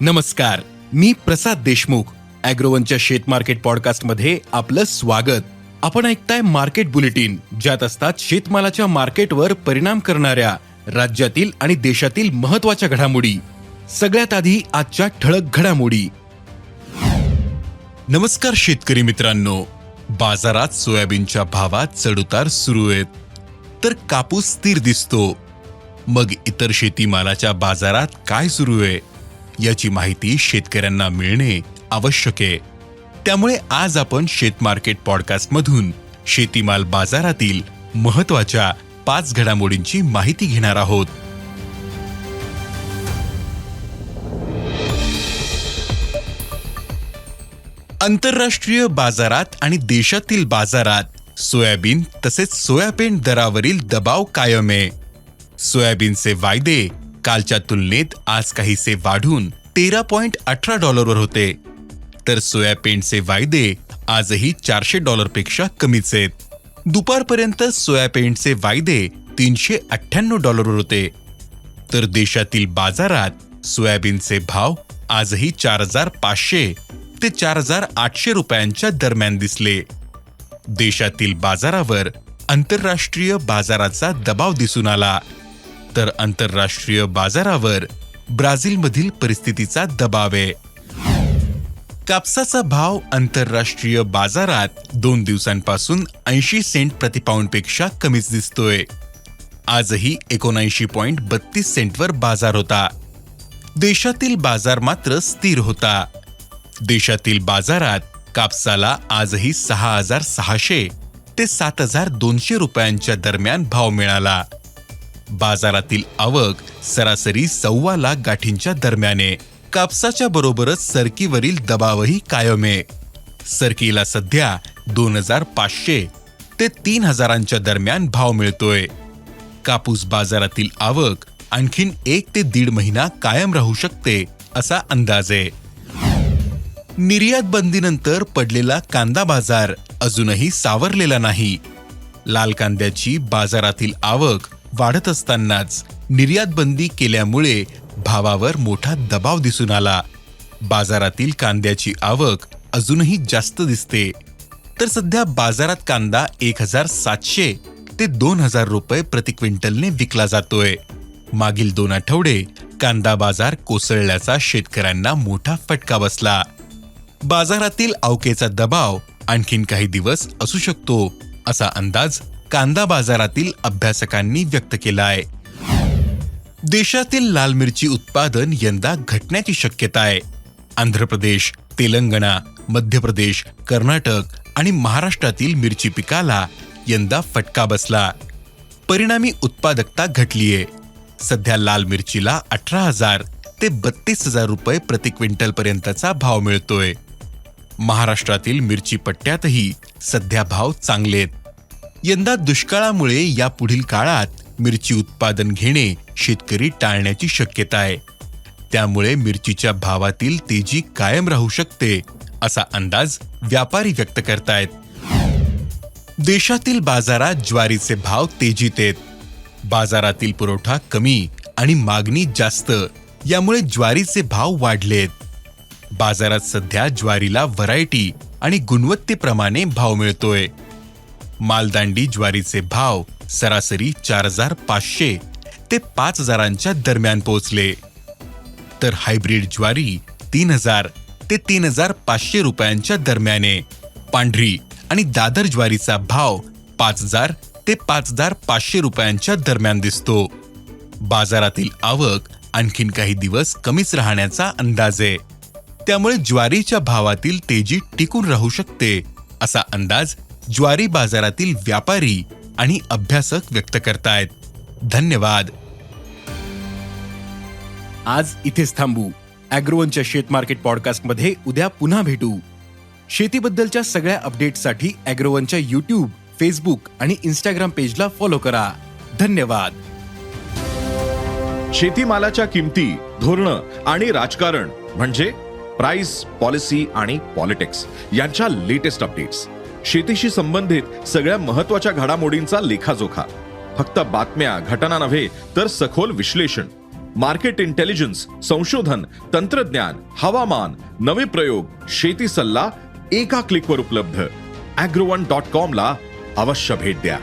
नमस्कार मी प्रसाद देशमुख अॅग्रोवनच्या शेत मार्केट पॉडकास्टमध्ये आपलं स्वागत. आपण ऐकताय मार्केट बुलेटिन ज्यात असतात शेतमालाच्या मार्केटवर परिणाम करणाऱ्या राज्यातील आणि देशातील महत्त्वाच्या घडामोडी. सगळ्यात आधी आजच्या ठळक घडामोडी. नमस्कार शेतकरी मित्रांनो. बाजारात सोयाबीनच्या भावात चढउतार सुरू आहेत. तर कापूस स्थिर दिसतो. मग इतर शेतीमालाच्या बाजारात काय सुरू आहे? याची माहिती शेतकऱ्यांना मिळणे आवश्यक आहे. त्यामुळे आज आपण शेत मार्केट शेतीमाल बाजारातील महत्त्वाच्या पाच घडामोडींची माहिती घेणार आहोत. आंतरराष्ट्रीय बाजारात आणि देशातील बाजारात सोयाबीन तसेच सोयाबीन दरावरील दबाव कायम आहे. सोयाबीनचे वायदे कालच्या तुलनेत आज काहीसे वाढून तेरा पॉइंट अठरा डॉलरवर होते. तर सोयाबीनचे वायदे आजही चारशे डॉलरपेक्षा कमीच आहेत. दुपारपर्यंत सोयाबीनचे वायदे तीनशे अठ्ठ्याण्णव डॉलरवर होते. तर देशातील बाजारात सोयाबीनचे भाव आजही चार हजार पाचशे ते चार हजार आठशे रुपयांच्या दरम्यान दिसले. देशातील बाजारावर आंतरराष्ट्रीय बाजाराचा दबाव दिसून आला. तर आंतरराष्ट्रीय बाजारावर ब्राझीलमधील परिस्थितीचा दबाव आहे. कापसाचा भाव आंतरराष्ट्रीय बाजारात दोन दिवसांपासून ऐंशी सेंट प्रतिपाऊंडपेक्षा कमीच दिसतोय. आजही एकोणऐंशी पॉइंट बत्तीस सेंटवर बाजार होता. देशातील बाजार मात्र स्थिर होता. देशातील बाजारात कापसाला आजही सहा हजार सहाशे ते सात हजार दोनशे रुपयांच्या दरम्यान भाव मिळाला. बाजारातील आवक सरासरी सव्वा लाख गाठींच्या दरम्याने. कापसाच्या बरोबरच सरकीवरील दबावही कायम आहे. सरकीला सध्या दोन हजार पाचशे ते तीन हजारांच्या दरम्यान भाव मिळतोय. कापूस बाजारातील आवक आणखीन एक ते दीड महिना कायम राहू शकते असा अंदाज आहे. निर्यात बंदीनंतर पडलेला कांदा बाजार अजूनही सावरलेला नाही. लाल कांद्याची बाजारातील आवक वाढत असतानाच निर्यात बंदी केल्यामुळे भावावर मोठा दबाव दिसून आला. बाजारातील कांद्याची आवक अजूनही जास्त दिसते. तर सध्या बाजारात कांदा एक हजार सातशे ते दोन हजार रुपये प्रति क्विंटलने विकला जातोय. मागील दोन आठवडे कांदा बाजार कोसळल्याचा शेतकऱ्यांना मोठा फटका बसला. बाजारातील अवकेचा दबाव आणखीन काही दिवस असू शकतो असा अंदाज कांदा बाजारातील अभ्यासकांनी व्यक्त केला आहे. देशातील लाल मिरची उत्पादन यंदा घटण्याची शक्यता आहे. आंध्र प्रदेश तेलंगणा मध्य प्रदेश कर्नाटक आणि महाराष्ट्रातील मिरची पिकाला यंदा फटका बसला. परिणामी उत्पादकता घटलीये सध्या लाल मिरचीला अठरा हजार ते बत्तीस हजार रुपये प्रति क्विंटल पर्यंतचा भाव मिळतोय. महाराष्ट्रातील मिरची पट्ट्यातही सध्या भाव चांगलेत यंदा दुष्काळामुळे या पुढील काळात मिरची उत्पादन घेणे शेतकरी टाळण्याची शक्यता आहे. त्यामुळे मिरचीच्या भावातील तेजी कायम राहू शकते असा अंदाज व्यापारी व्यक्त करतायत. देशातील बाजारात ज्वारीचे भाव तेजीत आहेत. बाजारातील पुरवठा कमी आणि मागणी जास्त यामुळे ज्वारीचे भाव वाढलेत बाजारात सध्या ज्वारीला व्हरायटी आणि गुणवत्तेप्रमाणे भाव मिळतोय. मालदांडी ज्वारीचे भाव सरासरी चार हजार पाचशे ते पाच हजारांच्या दरम्यान पोहोचले. तर हायब्रिड ज्वारी तीन हजार ते तीन हजार पाचशे रुपयांच्या दरम्याने. पांढरी आणि दादर ज्वारीचा भाव पाच हजार ते पाच हजार पाचशे रुपयांच्या दरम्यान दिसतो. बाजारातील आवक आणखीन काही दिवस कमीच राहण्याचा अंदाज. आहे त्यामुळे ज्वारीच्या भावातील तेजी टिकून राहू शकते असा अंदाज ज्वारी बाजारातील व्यापारी आणि अभ्यासक व्यक्त करतायत. धन्यवाद. आज इथेच थांबू. अॅग्रोवनच्या शेत मार्केट पॉडकास्टमध्ये उद्या पुन्हा भेटू. शेतीबद्दलच्या सगळ्या अपडेटसाठी अॅग्रोवनच्या युट्यूब फेसबुक आणि इंस्टाग्राम पेजला फॉलो करा. धन्यवाद. शेतीमालाच्या किमती धोरणं आणि राजकारण म्हणजे प्राइस पॉलिसी आणि पॉलिटिक्स यांच्या लेटेस्ट अपडेट्स शेतीशी संबंधित सगळ्या महत्त्वाच्या घडामोडींचा लेखाजोखा. फक्त बातम्या घटना नव्हे तर सखोल विश्लेषण. मार्केट इंटेलिजन्स संशोधन तंत्रज्ञान हवामान नवे प्रयोग शेती सल्ला एका क्लिकवर उपलब्ध. अॅग्रोवन डॉट कॉमला अवश्य भेट द्या.